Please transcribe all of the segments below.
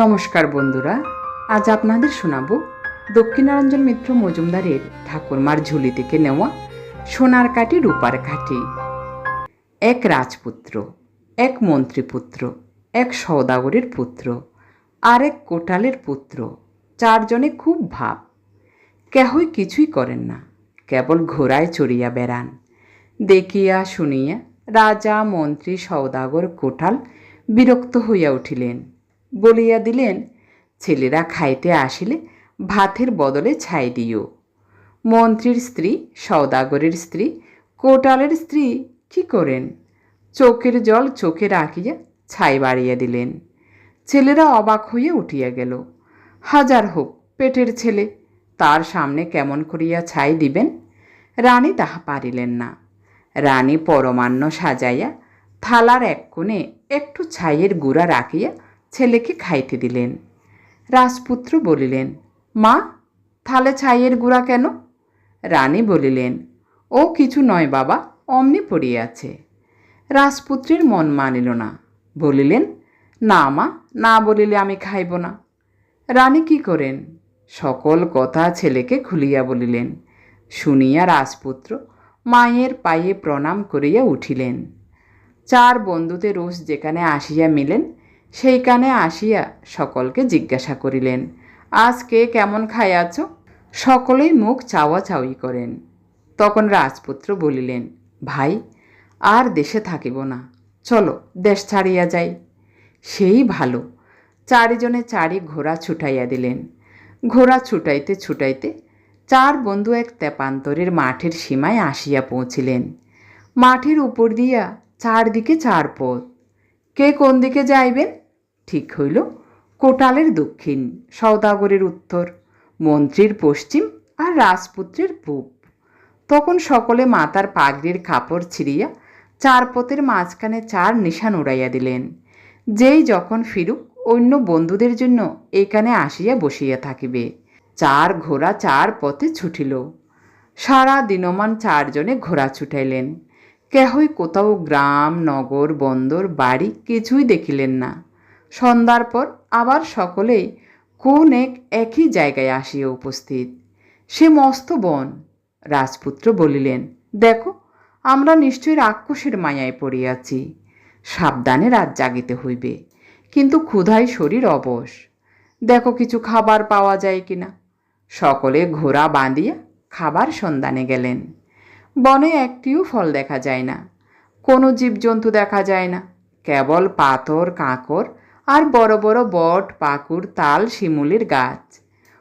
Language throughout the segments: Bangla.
নমস্কার বন্ধুরা, আজ আপনাদের শোনাবো দক্ষিণারঞ্জন মিত্র মজুমদারের ঠাকুরমার ঝুলি থেকে নেওয়া সোনার কাঠি, রূপার কাঠি। এক রাজপুত্র, এক মন্ত্রীপুত্র, এক সৌদাগরের পুত্র, আর এক কোটালের পুত্র, চারজনে খুব ভাব। কেহই কিছুই করেন না, কেবল ঘোড়ায় চড়িয়া বেড়ান। দেখিয়া শুনিয়া রাজা, মন্ত্রী সৌদাগর কোটাল বিরক্ত হইয়া উঠিলেন। বলিয়া দিলেন, ছেলেরা খাইতে আসিলে ভাতের বদলে ছাই দিও। মন্ত্রীর স্ত্রী সৌদাগরের স্ত্রী, কোটালের স্ত্রী কি করেন? চোখের জল চোখে রাখিয়া ছাই বাড়িয়া দিলেন। ছেলেরা অবাক হইয়া উঠিয়া গেল। হাজার হোক, পেটের ছেলে, তার সামনে কেমন করিয়া ছাই দিবেন? রানী তাহা পারিলেন না। রানী পরমান্ন সাজাইয়া থালার এক কোণে একটু ছাইয়ের গুড়া রাখিয়া ছেলেকে খাইতে দিলেন। রাজপুত্র বলিলেন, মা, থালে ছাইয়ের গুড়া কেন? রানী বলিলেন, ও কিছু নয় বাবা, অমনি পড়িয়াছে রাজপুত্রের মন মানিল না, বলিলেন, না মা, না বলিলে আমি খাইব না। রানী কি করেন? সকল কথা ছেলেকে খুলিয়া বলিলেন। শুনিয়া রাজপুত্র মায়ের পায়ে প্রণাম করিয়া উঠিলেন। চার বন্ধুতে রোজ যেখানে আসিয়া মিলেন সেইখানে আসিয়া সকলকে জিজ্ঞাসা করিলেন, আজ কে কেমন খাইয়াছ? সকলেই মুখ চাওয়া চাওয়ি করেন। তখন রাজপুত্র বলিলেন, ভাই, আর দেশে থাকিব না। চলো, দেশ ছাড়িয়া যাই। সেই ভালো। চারিজনে চারি ঘোড়া ছুটাইয়া দিলেন। ঘোড়া ছুটাইতে ছুটাইতে চার বন্ধু এক তেপান্তরের মাঠের সীমায় আসিয়া পৌঁছিলেন। মাঠের উপর দিয়া চারদিকে চার পথ। কে কোন দিকে যাইবেন? ঠিক হইল। কোটালের দক্ষিণ সৌদাগরের উত্তর, মন্ত্রীর পশ্চিম আর রাজপুত্রের পূব। তখন সকলে মাতার পাগড়ির কাপড় ছিঁড়িয়া চার পথের মাঝখানে চার নিশান উড়াইয়া দিলেন। যেই যখন ফিরুক, অন্য বন্ধুদের জন্য এখানে আসিয়া বসিয়া থাকিবে। চার ঘোড়া চার পথে ছুটিল। সারা দিনমান চারজনে ঘোড়া ছুটাইলেন। কেহই কোথাও গ্রাম, নগর, বন্দর, বাড়ি কিছুই দেখিলেন না। সন্ধ্যার পর আবার সকলেই কোন এক একই জায়গায় আসিয়া উপস্থিত। সে মস্ত বন। রাজপুত্র বলিলেন, দেখো, আমরা নিশ্চয়ই রাক্ষসের মায়ায় পড়িয়াছি। সাবধানে রাত জাগিতে হইবে, কিন্তু ক্ষুধায় শরীর অবশ। দেখো কিছু খাবার পাওয়া যায় কিনা? সকলে ঘোড়া বাঁধিয়া খাবার সন্ধানে গেলেন। বনে একটিও ফল দেখা যায় না, কোনো জীবজন্তু দেখা যায় না, কেবল পাথর, কাঁকর আর বড় বড় বট পাকুর তাল, শিমুলের গাছ।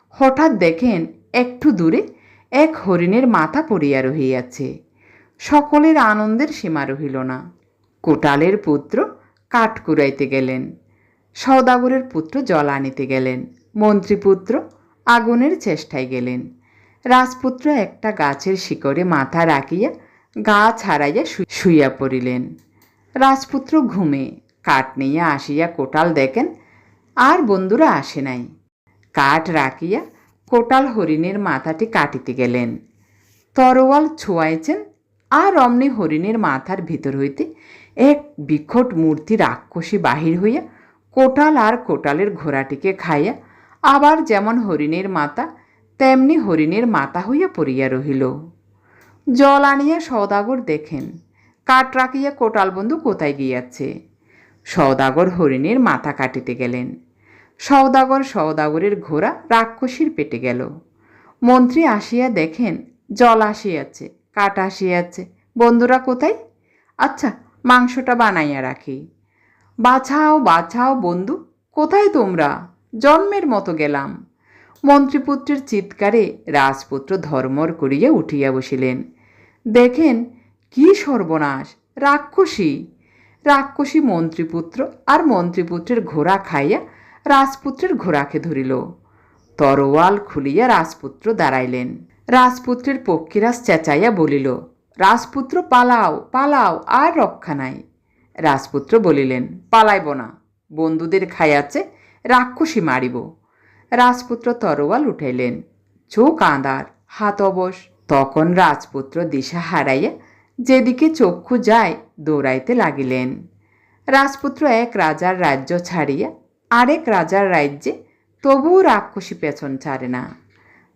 হঠাৎ দেখেন একটু দূরে এক হরিণের মাথা পড়িয়া রহিয়াছে। সকলের আনন্দের সীমা রহিল না। কোটালের পুত্র কাঠ কুড়াইতে গেলেন। সৌদাগরের পুত্র জল আনিতে গেলেন। মন্ত্রীপুত্র আগুনের চেষ্টায় গেলেন। রাজপুত্র একটা গাছের শিকড়ে মাথা রাখিয়া গা ছাড়াইয়া শুইয়া পড়িলেন। রাজপুত্র ঘুমে কাঠ নিয়ে আসিয়া কোটাল দেখেন, আর বন্ধুরা আসে নাই। কাঠ রাখিয়া কোটাল হরিণের মাথাটি কাটিতে গেলেন। তরোয়াল ছোঁয়াইছেন, আর অমনি হরিণের মাথার ভিতর হইতে এক বিকট মূর্তি রাক্ষসী বাহির হইয়া কোটাল আর কোটালের ঘোড়াটিকে খাইয়া আবার যেমন হরিণের মাথা, তেমনি হরিণের মাথা হইয়া পড়িয়া রহিল। জল আনিয়া সৌদাগর দেখেন, কাঠ রাখিয়া কোটাল বন্ধু কোথায় গিয়াছে? সৌদাগর হরিণের মাথা কাটিতে গেলেন। সৌদাগর সৌদাগরের ঘোড়া রাক্ষসীর পেটে গেল। মন্ত্রী আসিয়া দেখেন, জল আসিয়াছে, কাঠ আসিয়াছে, বন্ধুরা কোথায়? আচ্ছা মাংসটা বানাইয়া রাখি। বাছাও বাছাও বন্ধু, কোথায় তোমরা? জন্মের মতো গেলাম। মন্ত্রীপুত্রের চিৎকারে রাজপুত্র ধর্মর করিয়া উঠিয়া বসিলেন। দেখেন, কি সর্বনাশ, রাক্ষসী! রাক্ষসী মন্ত্রীপুত্র আর মন্ত্রীপুত্রের ঘোড়া খাইয়া রাজপুত্রের ঘোড়াকে ধরিল। তরোয়াল খুলিয়া রাজপুত্র দাঁড়াইলেন। রাজপুত্রের পক্ষীরাজ চেঁচাইয়া বলিল, রাজপুত্র, পালাও পালাও, আর রক্ষা নাই। রাজপুত্র বলিলেন, পালাইব না, বন্ধুদের খাইয়াছে রাক্ষসী মারিব। রাজপুত্র তরোয়াল উঠাইলেন, চোখ আঁধার, হাত অবশ। তখন রাজপুত্র দিশা হারাইয়া যেদিকে চক্ষু যায় দৌড়াইতে লাগিলেন। রাজপুত্র এক রাজার রাজ্য ছাড়িয়া আরেক রাজার রাজ্যে তবুও রাক্ষসী পেছন ছাড়ে না।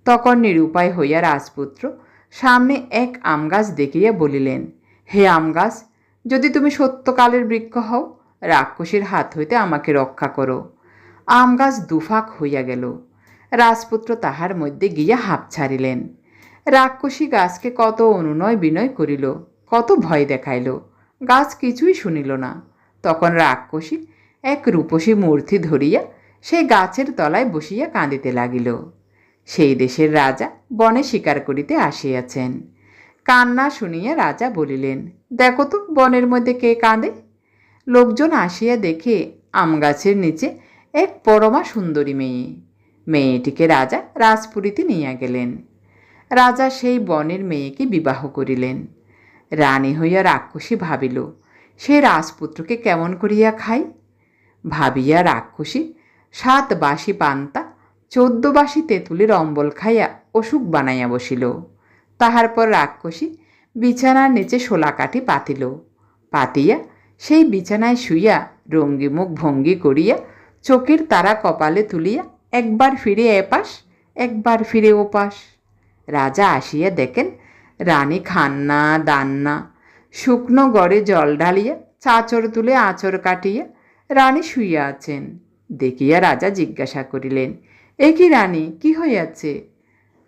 তখন নিরুপায় হইয়া রাজপুত্র সামনে এক আম গাছ দেখিয়া বলিলেন, হে আম গাছ, যদি তুমি সত্যকালের বৃক্ষ হও, রাক্ষসীর হাত হইতে আমাকে রক্ষা করো। আম গাছ দুফাক হইয়া গেল। রাজপুত্র তাহার মধ্যে গিয়া হাঁপ ছাড়িলেন। রাক্ষসী গাছকে কত অনুনয় বিনয় করিল। কত ভয় দেখাইল। গাছ কিছুই শুনিল না। তখন রাক্ষসী এক রূপসী মূর্তি ধরিয়া সেই গাছের তলায় বসিয়া কাঁদিতে লাগিল। সেই দেশের রাজা বনে শিকার করিতে আসিয়াছেন। কান্না শুনিয়া রাজা বলিলেন, দেখো তো, বনের মধ্যে কে কাঁদে? লোকজন আসিয়া দেখে আম গাছের নিচে এক পরমা সুন্দরী মেয়ে। মেয়েটিকে রাজা রাজপুরীতে নিয়ে গেলেন। রাজা সেই বনের মেয়েকে বিবাহ করিলেন। রানী হইয়া রাক্ষসী ভাবিল, সে রাজপুত্রকে কেমন করিয়া খাই ভাবিয়া রাক্ষসী সাত বাসি পান্তা, চোদ্দ বাসি তেঁতুলের অম্বল খাইয়া অসুখ বানাইয়া বসিল। তাহার পর রাক্ষসী বিছানার নিচে শোলা কাঠি পাতিল। পাতিয়া সেই বিছানায় শুইয়া রঙ্গি মুখ ভঙ্গি করিয়া চোখের তারা কপালে তুলিয়া একবার ফিরে এপাশ, একবার ফিরে ওপাশ। রাজা আসিয়া দেখেন রানী খান্না, দান্না। শুকনো গড়ে জল ঢালিয়া, চাচর তুলে আঁচড় কাটিয়া রানী শুইয়া আছেন। দেখিয়া রাজা জিজ্ঞাসা করিলেন, এ কি রানী, কি হইয়াছে?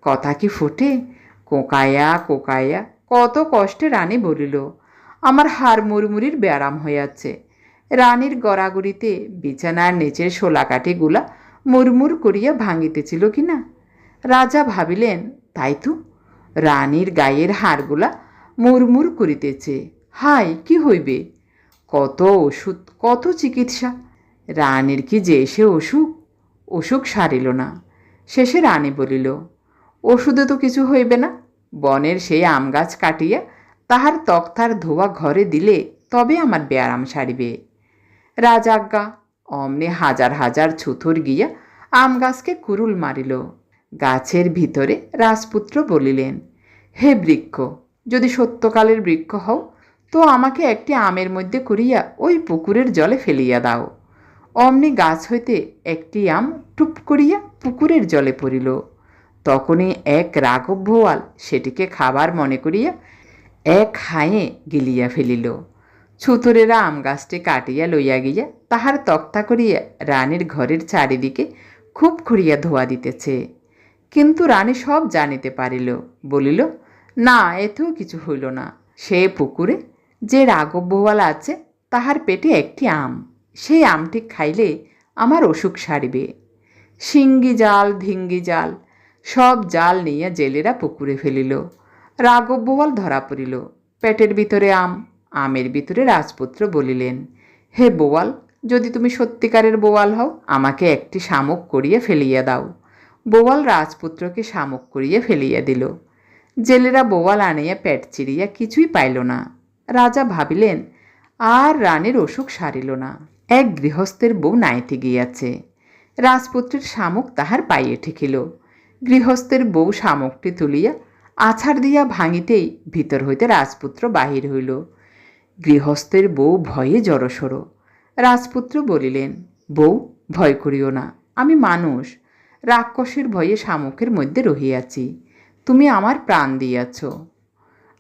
কথা কি ফুটে? কোকায়া কোকায়া, কত কষ্টে রানী বলিল, আমার হাড় মুড়মুড়ির ব্যারাম হইয়াছে। রানীর গড়াগড়িতে বিছানার নিচের শোলাকাঠিগুলা মুরমুর করিয়া ভাঙিতেছিল কি না? রাজা ভাবিলেন, তাই তো। রানীর গায়ের হাড়গুলা মুরমুর করিতেছে। হাই কি হইবে? কত ওষুধ, কত চিকিৎসা। রানীর কি যে সে অসুখ? অসুখ সারিল না। শেষে রানী বলিল, ওষুধে তো কিছু হইবে না। বনের সেই আম গাছ কাটিয়া তাহার তক্তার ধোয়া ঘরে দিলে তবে আমার ব্যায়াম সারিবে। রাজাজ্ঞা, অমনে হাজার হাজার ছুথর গিয়া আম গাছকে কুরুল মারিল। গাছের ভিতরে রাজপুত্র বলিলেন হে বৃক্ষ, যদি সত্যকালের বৃক্ষ হও, তো আমাকে একটি আমের মধ্যে করিয়া ওই পুকুরের জলে ফেলিয়া দাও। অমনি গাছ হইতে একটি আম টুপ করিয়া পুকুরের জলে পড়িল। তখনই এক রাঘব ভোয়াল সেটিকে খাবার মনে করিয়া এক হায়ে গিলিয়া ফেলিল। ছুতরেরা আম গাছটি কাটিয়া লইয়া গিয়া তাহার তক্তা করিয়া রানীর ঘরের চারিদিকে খুব করিয়া ধোয়া দিতেছে। কিন্তু রানী সব জানিতে পারিল, বলিল না, এতেও কিছু হইল না। সে পুকুরে যে রাঘব আছে, তাহার পেটে একটি আম। সেই আমটি খাইলে আমার অসুখ সারিবে। শিঙ্গি জাল, ধিঙ্গি জাল, সব জাল নিয়ে জেলেরা পুকুরে ফেলিল। রাঘব বোয়াল ধরা পড়িল। পেটের ভিতরে আম, আমের ভিতরে রাজপুত্র বলিলেন, হে বোয়াল যদি তুমি সত্যিকারের বোয়াল হও, আমাকে একটি শামুক করিয়া ফেলিয়া দাও। বোয়াল রাজপুত্রকে শামুক করিয়া ফেলিয়া দিল। জেলেরা বোয়াল আনিয়া পেট চিরিয়া কিছুই পাইল না। রাজা ভাবিলেন, আর রানের অসুখ সারিল না। এক গৃহস্থের বউ নাইতে গিয়াছে। রাজপুত্রের শামুক তাহার পাইয়ে ঠেকিল। গৃহস্থের বউ শামুকটি তুলিয়া আছাড় দিয়া ভাঙিতেই ভিতর হইতে রাজপুত্র বাহির হইল। গৃহস্থের বউ ভয়ে জড়সড়। রাজপুত্র বলিলেন, বউ, ভয় করিও না, আমি মানুষ। রাক্ষসের ভয়ে শামুকের মধ্যে রহিয়াছি। তুমি আমার প্রাণ দিয়াছ।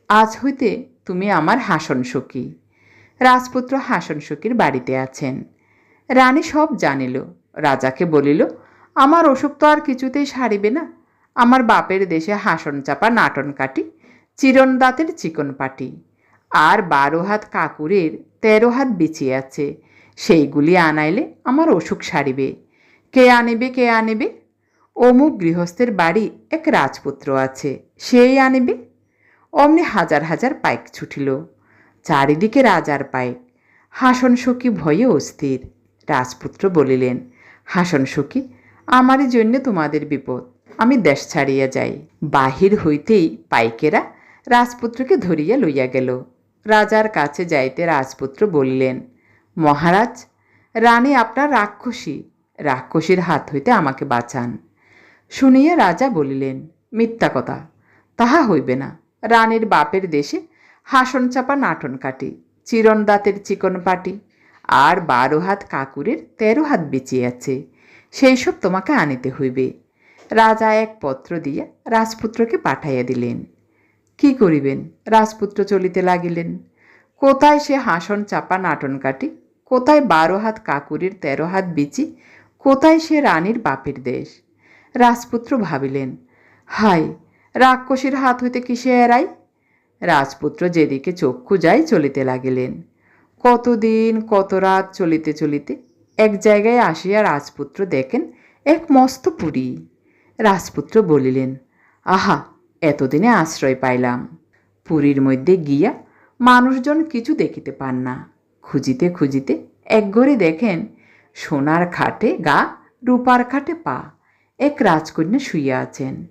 আজ হইতে তুমি আমার হাসন সখী। রাজপুত্র হাসন সখীর বাড়িতে আছেন। রানী সব জানিল। রাজাকে বলিল, আমার অসুখ তো আর কিছুতেই সারিবে না। আমার বাপের দেশে হাসন চাপা নাটন কাটি, চিরন দাঁতের চিকন পাটি। আর বারো হাত কাকুরের তেরো হাত বিছিয়ে আছে। সেইগুলি আনাইলে আমার অসুখ সারিবে। কে আনিবে কে আনিবে? অমুক গৃহস্থের বাড়ি এক রাজপুত্র আছে, সেই আনিবে। অমনি হাজার হাজার পাইক ছুটিল। চারিদিকে রাজার পাইক। হাসন সখী ভয়ে অস্থির। রাজপুত্র বলিলেন, হাসন সখী, আমারই জন্য তোমাদের বিপদ। আমি দেশ ছাড়িয়া যাই। বাহির হইতেই পাইকেরা রাজপুত্রকে ধরিয়া লইয়া গেল। রাজার কাছে যাইতে রাজপুত্র বলিলেন, মহারাজ, রানী আপনার রাক্ষসী। রাক্ষসীর হাত হইতে আমাকে বাঁচান। শুনিয়া রাজা বলিলেন, মিথ্যা কথা। তাহা হইবে না। রানীর বাপের দেশে হাসন চাপা নাটন কাটি, চিরন দাঁতের চিকন পাটি, আর বারো হাত কাকুরের তেরো হাত বেঁচে আছে। সেই সব তোমাকে আনিতে হইবে। রাজা এক পত্র দিয়া রাজপুত্রকে পাঠাইয়া দিলেন। কি করিবেন? রাজপুত্র চলিতে লাগিলেন। কোথায় সে হাসন চাপা নাটন কাটি, কোথায় বারো হাত কাকুরের তেরো হাত বিচি, কোথায় সে রানীর বাপের দেশ? রাজপুত্র ভাবিলেন হাই রাক্ষসীর হাত হইতে কিসে এড়াই? রাজপুত্র যেদিকে চক্ষু যাই চলিতে লাগিলেন। কতদিন, কত রাত চলিতে চলিতে এক জায়গায় আসিয়া রাজপুত্র দেখেন এক মস্ত পুরী। রাজপুত্র বলিলেন, আহা, এতদিনে আশ্রয় পাইলাম। পুরীর মধ্যে গিয়া মানুষজন কিছু দেখিতে পান না। খুঁজিতে খুঁজিতে এক ঘরে দেখেন সোনার খাটে গা, রূপার খাটে পা। এক রাজকন্যা শুইয়া আছেন।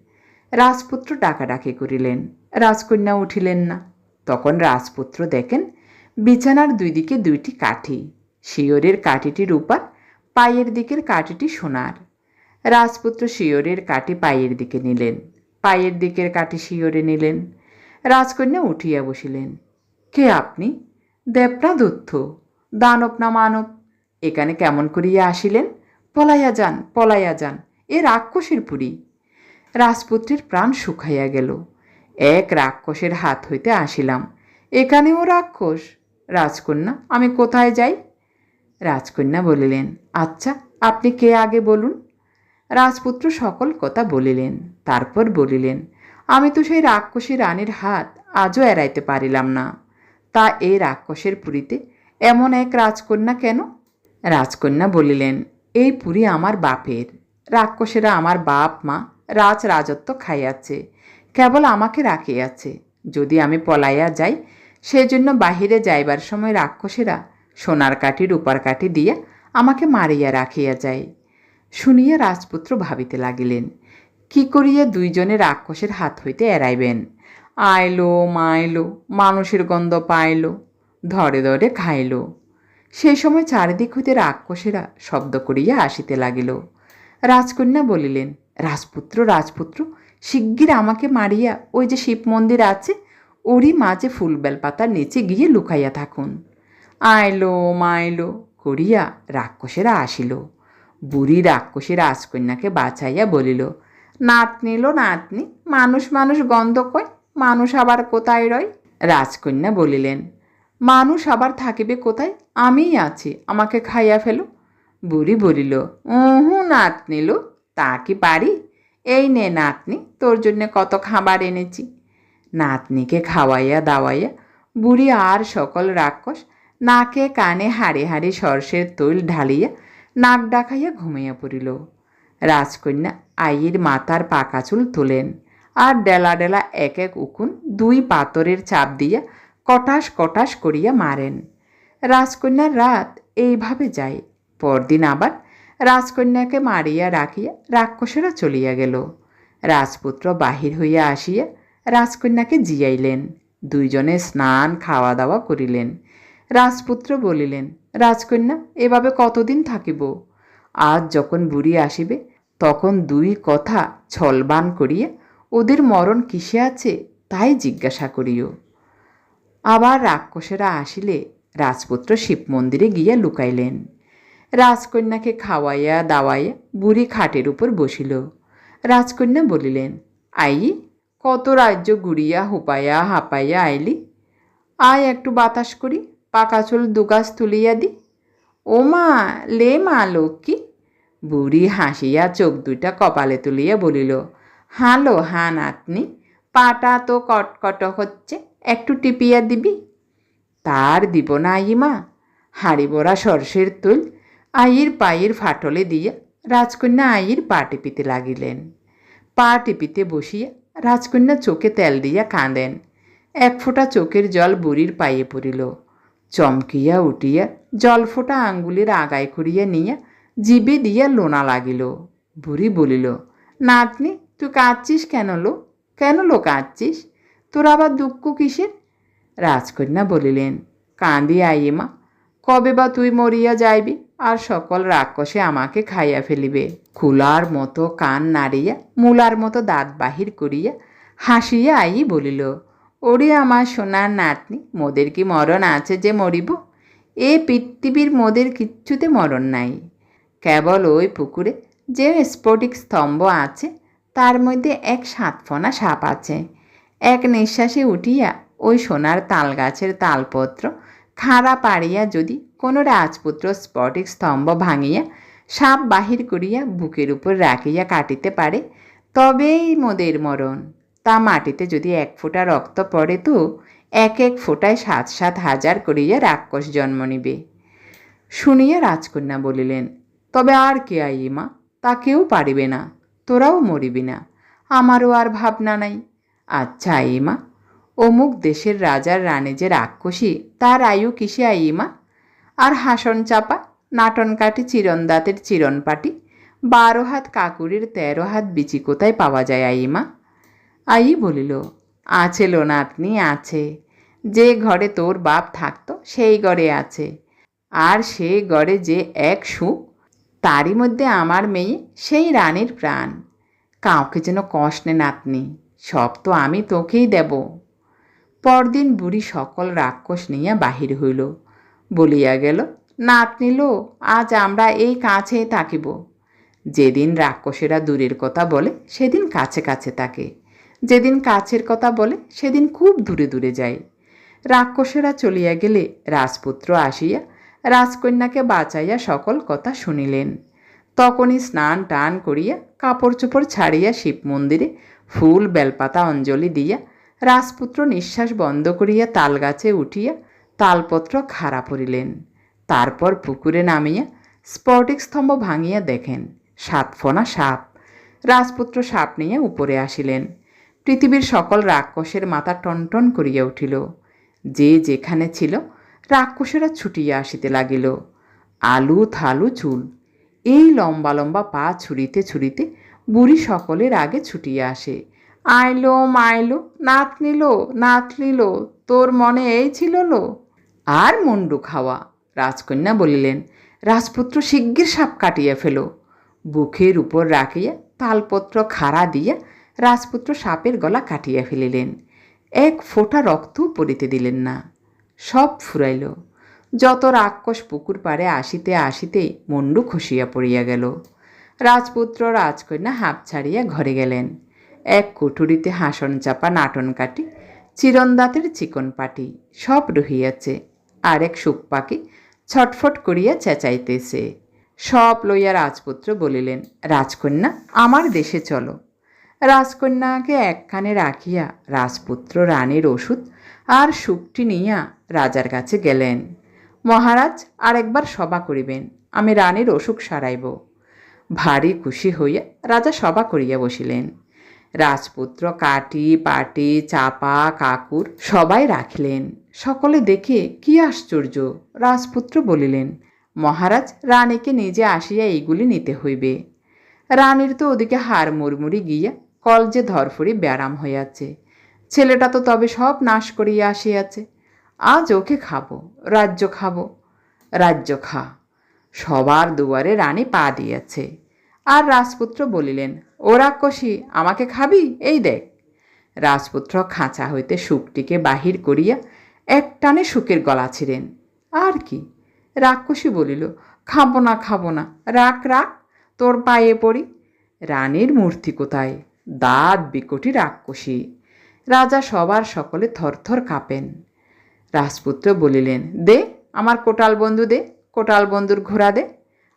রাজপুত্র ডাকাডাকি করিলেন। রাজকন্যা উঠিলেন না। তখন রাজপুত্র দেখেন বিছানার দুই দিকে দুইটি কাঠি। শিয়রের কাঠিটি রূপার, পায়ের দিকের কাঠিটি সোনার। রাজপুত্র শিয়রের কাঠি পায়ের দিকে নিলেন। পায়ের দিকের কাঠি শিয়রে নিলেন। রাজকন্যা উঠিয়া বসিলেন। কে আপনি? দেবনা দত্ত দানব না মানব? এখানে কেমন করিয়া আসিলেন? পলাইয়া যান পলাইয়া যান। এ রাক্ষসের পুরী। রাজপুত্রের প্রাণ শুকাইয়া গেল। এক রাক্ষসের হাত হইতে আসিলাম। এখানেও রাক্ষস? রাজকন্যা, আমি কোথায় যাই? রাজকন্যা বলিলেন আচ্ছা আপনি কে আগে বলুন? রাজপুত্র সকল কথা বলিলেন। তারপর বলিলেন, আমি তো সেই রাক্ষসী রানীর হাত আজও এড়াইতে পারিলাম না। তা এই রাক্ষসের পুরীতে এমন এক রাজকন্যা কেন? রাজকন্যা বলিলেন, এই পুরী আমার বাপের। রাক্ষসেরা আমার বাপ মা রাজ রাজত্ব খাইয়াছে, কেবল আমাকে রাখিয়াছে। যদি আমি পলাইয়া যাই, সেজন্য বাহিরে যাইবার সময় রাক্ষসেরা সোনার কাঠি, রূপার কাঠি দিয়া আমাকে মারিয়া রাখিয়া যায়। শুনিয়া রাজপুত্র ভাবিতে লাগিলেন, কি করিয়া দুইজনে রাক্ষসের হাত হইতে এড়াইবেন? আইলো, মাইলো, মানুষের গন্ধ পাইল, ধরে ধরে খাইল। সেই সময় চারিদিক হইতে রাক্ষসেরা শব্দ করিয়া আসিতে লাগিল। রাজকন্যা বলিলেন, রাজপুত্র রাজপুত্র, শিগগির আমাকে মারিয়া ওই যে শিব মন্দির আছে, ওরই মাঝে ফুলবেল পাতার নিচে গিয়ে লুকাইয়া থাকুন। আইলো, মাইলো, করিয়া রাক্ষসেরা আসিল। বুড়ি রাক্ষসী রাজকন্যাকে বাঁচাইয়া বলিল নাতনিল নাতনি, মানুষ মানুষ গন্ধ কয়, মানুষ আবার কোথায় রয়? রাজকন্যা বলিলেন, মানুষ আবার থাকিবে কোথায়? আমিই আছি, আমাকে খাইয়া ফেলো। বুড়ি বলিল, উহু নাতনিল তা কি পারি? এই নে নাতনি, তোর জন্য কত খাবার এনেছি। নাতনিকে খাওয়াইয়া দাওয়াইয়া বুড়ি আর সকল রাক্ষস নাকে কানে হাড়ে হাড়ে সর্ষের তৈল ঢালিয়া নাক ডাকাইয়া ঘুমাইয়া পড়িল। রাজকন্যা আইয়ের মাথার পাকা চুল তোলেন আর ডেলা ডেলা এক এক উকুন দুই পাতরের চাপ দিয়া কটাস কটাস করিয়া মারেন। রাজকন্যার রাত এইভাবে যায়। পরদিন আবার রাজকন্যাকে মারিয়া রাখিয়া রাক্ষসেরা চলিয়া গেল। রাজপুত্র বাহির হইয়া আসিয়া রাজকন্যাকে জিয়াইলেন। দুইজনে স্নান খাওয়া দাওয়া করিলেন। রাজপুত্র বলিলেন, রাজকন্যা, এভাবে কতদিন থাকিব? আজ যখন বুড়ি আসিবে, তখন দুই কথা ছলবান করিয়া ওদের মরণ কিসে আছে তাই জিজ্ঞাসা করিও। আবার রাক্ষসেরা আসিলে রাজপুত্র শিব মন্দিরে গিয়া লুকাইলেন। রাজকন্যাকে খাওয়াইয়া দাওয়াইয়া বুড়ি খাটের উপর বসিল। রাজকন্যা বলিলেন, আই, কত রাজ্য গুড়িয়া, হুপাইয়া, হাঁপাইয়া আইলি? আয় একটু বাতাস করি, পাকা চুল দুগাছ তুলিয়া দি। ও মা, লে মা লক্ষ্মী। বুড়ি হাসিয়া চোখ দুইটা কপালে তুলিয়া বলিল, হালো হা নাতনি পাটা তো কটকট হচ্ছে, একটু টিপিয়া দিবি? তার দিব না আইমা হাড়ি বড়া সর্ষের তুল আইয়ের পায়ের ফাটলে দিয়া রাজকন্যা আইয়ের পা টিপিতে লাগিলেন। পা টিপিতে বসিয়া রাজকন্যা চোখে তেল দিয়া কাঁদেন। এক ফোঁটা চোখের জল বুড়ির পায়ে পড়িল। চমকিয়া উঠিয়া জল ফোঁটা আঙ্গুলের আগায় করিয়া নিয়া জিবে দিয়া লোনা লাগিল। বুড়ি বলিল, নাতনি, তুই কাঁদছিস কেন লো? কেন লো কাঁদছিস? তোর আবার দুঃখ কিসের? রাজকন্যা বলিলেন, কাঁদি আইয়ে মা, কবে বা তুই মরিয়া যাইবি? আর সকল রাক্ষসে আমাকে খাইয়া ফেলিবে। খুলার মতো কান নাড়িয়া, মূলার মতো দাঁত বাহির করিয়া হাসিয়া আই বলিল, ওরে আমার সোনার নাতনি, মোদের কি মরণ আছে যে মরিব? এ পৃথিবীর মোদের কিচ্ছুতে মরণ নাই। কেবল ওই পুকুরে যে স্ফটিক স্তম্ভ আছে, তার মধ্যে এক সাতফনা সাপ আছে। এক নিঃশ্বাসে উঠিয়া ওই সোনার তাল গাছের তালপত্র খাড়া পাড়িয়া যদি কোনো রাজপুত্র স্ফটিক স্তম্ভ ভাঙিয়া সাপ বাহির করিয়া বুকের উপর রাখিয়া কাটিতে পারে, তবেই মোদের মরণ। তা মাটিতে যদি এক ফোঁটা রক্ত পড়ে তো এক এক ফোঁটায় সাত সাত হাজার করিয়া রাক্ষস জন্ম নিবে। শুনিয়া রাজকন্যা বলিলেন, তবে আর কে আইমা তা কেউ পারিবে না, তোরাও মরিবি না, আমারও আর ভাবনা নাই। আচ্ছা আইমা অমুক দেশের রাজার রানী যে রাক্ষসী, তার আয়ু কিসে আইমা আর হাসন চাপা, নাটন কাটি চিরন দাঁতের চিরন পাটি, বারো হাত কাকুরির তেরো হাত বিচি কোথায় পাওয়া যায় আইমা? আই বলিল, আছে লো নাতনি, আছে। যে ঘরে তোর বাপ থাকতো, সেই ঘরে আছে। আর সেই ঘরে যে এক সুখ, তারই মধ্যে আমার মেয়ে সেই রানীর প্রাণ। কাউকে যেন কষ্টে নাতনি, সব তো আমি তোকেই দেব পরদিন বুড়ি সকল রাক্ষস নিয়ে বাহির হইল। বলিয়া গেল নাতনি লো আজ আমরা এই কাছে থাকিব। যেদিন রাক্ষসেরা দূরের কথা বলে, সেদিন কাছে কাছে থাকে যেদিন কাছের কথা বলে, সেদিন খুব দূরে দূরে যায়। রাক্ষসেরা চলিয়া গেলে রাজপুত্র আসিয়া, রাজকন্যাকে বাঁচাইয়া সকল কথা শুনিলেন। তখনই স্নান টান করিয়া, কাপড় চোপড় ছাড়িয়া শিব মন্দিরে ফুল, বেলপাতা, অঞ্জলি দিয়া রাজপুত্র নিঃশ্বাস বন্ধ করিয়া তালগাছে উঠিয়া তালপত্র খাড়া পড়িলেন। তারপর পুকুরে নামিয়া স্পটিক স্তম্ভ ভাঙিয়া দেখেন সাতফনা সাপ। রাজপুত্র সাপ নিয়ে উপরে আসিলেন। পৃথিবীর সকল রাক্ষসের মাথা টনটন করিয়া উঠিল। যে যেখানে ছিল, রাক্ষসেরা ছুটিয়া আসিতে লাগিল। আলু থালু চুল। এই লম্বা লম্বা পা ছুরিতে ছুরিতে বুড়ি সকলের আগে ছুটিয়া আসে। আইলো, মাইলো নাত নিল নাত নিল তোর মনে এই ছিল লো? আর মুন্ডু খাওয়া। রাজকন্যা বলিলেন, রাজপুত্র শিগগির সাপ কাটিয়া ফেলো। বুকের উপর রাখিয়া তালপত্র খাড়া দিয়া রাজপুত্র সাপের গলা কাটিয়া ফেলিলেন। এক ফোঁটা রক্ত পড়িতে দিলেন না। সব ফুরাইল। যত রাক্ষস পুকুর পাড়ে আসিতে আসিতে মন্ডু খসিয়া পড়িয়া গেল। রাজপুত্র রাজকন্যা হাঁপ ছাড়িয়া ঘরে গেলেন। এক কুঠুরিতে হাসন চাপা নাটন কাটি, চিরন্দাতের চিকন পাটি সব রহিয়াছে। আর এক সুখ পাখি ছটফট করিয়া চেঁচাইতেছে। সব লইয়া রাজপুত্র বলিলেন, রাজকন্যা, আমার দেশে চলো। রাজকন্যাকে একখানে রাখিয়া রাজপুত্র রানীর ওষুধ আর সুখটি নিয়া রাজার কাছে গেলেন। মহারাজ আর একবার সভা করিবেন, আমি রানীর অসুখ সারাইব। ভারী খুশি হইয়া রাজা সভা করিয়া বসিলেন। রাজপুত্র কাটি পাটি, চাপা, কাকুর সবাই রাখিলেন। সকলে দেখে কি আশ্চর্য, রাজপুত্র বলিলেন, মহারাজ, রানীকে নিজে আসিয়া এইগুলি নিতে হইবে। রানীর তো ওদিকে হাড় মুড়মুড়ি গিয়া কল যে ধরফড়ি ব্যারাম হইয়াছে। ছেলেটা তো তবে সব নাশ করিয়া আসিয়াছে। আজ ওকে খাব, রাজ্য খাব, রাজ্য খা। সবার দুয়ারে রানী পা দিয়েছে। আর রাজপুত্র বলিলেন, ও রাক্ষসী, আমাকে খাবি? এই দেখ। রাজপুত্র খাঁচা হইতে সুখটিকে বাহির করিয়া এক টানে সুখের গলা ছিলেন আর কি? রাক্ষসী বলিল, খাব না খাব না। রাখ রাখ, তোর পায়ে পড়ি। রানীর মূর্তি কোথায়? দাঁত বিকটি রাক্ষসী। রাজা সবার সকলে থরথর কাঁপেন। রাজপুত্র বলিলেন, দে, আমার কোটাল বন্ধু দে, কোটাল বন্ধুর ঘোড়া দে।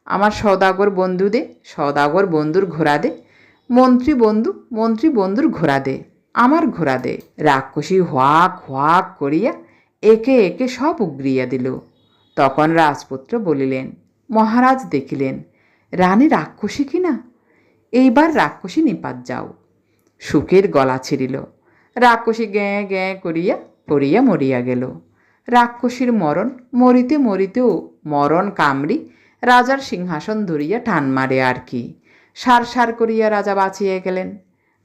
আমার সদাগর বন্ধু দে, সদাগর বন্ধুর ঘোড়া দে। মন্ত্রী বন্ধু, মন্ত্রী বন্ধুর ঘোড়া দে, আমার ঘোড়া দে। রাক্ষসী হোয়াক হোয়াক করিয়া একে একে সব উগরিয়া দিল। তখন রাজপুত্র বলিলেন, মহারাজ দেখিলেন, রানী রাক্ষসী কিনা এইবার রাক্ষসী নিপাত যাও। সুখের গলা ছিঁড়িল। রাক্ষসী গ্যাঁ গ্যাঁ করিয়া, পড়িয়া মরিয়া গেল। রাক্ষসীর মরণ, মরিতে মরিতেও মরণ কামড়ি রাজার সিংহাসন ধরিয়া টান মারে আর কি। সার সার করিয়া রাজা বাঁচিয়া গেলেন।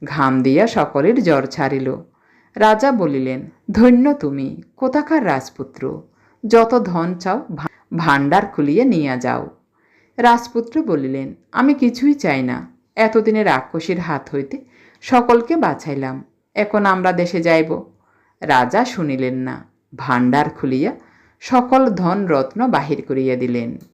ঘাম দিয়া সকলের জ্বর ছাড়িল। রাজা বলিলেন, ধন্য তুমি, কোথাকার রাজপুত্র? যত ধন চাও ভাণ্ডার খুলিয়া নিয়া যাও। রাজপুত্র বলিলেন, আমি কিছুই চাই না। এতদিনে রাক্ষসীর হাত হইতে সকলকে বাছাইলাম এখন আমরা দেশে যাইব। রাজা শুনিলেন না। ভাণ্ডার খুলিয়া সকল ধন রত্ন বাহির করিয়া দিলেন।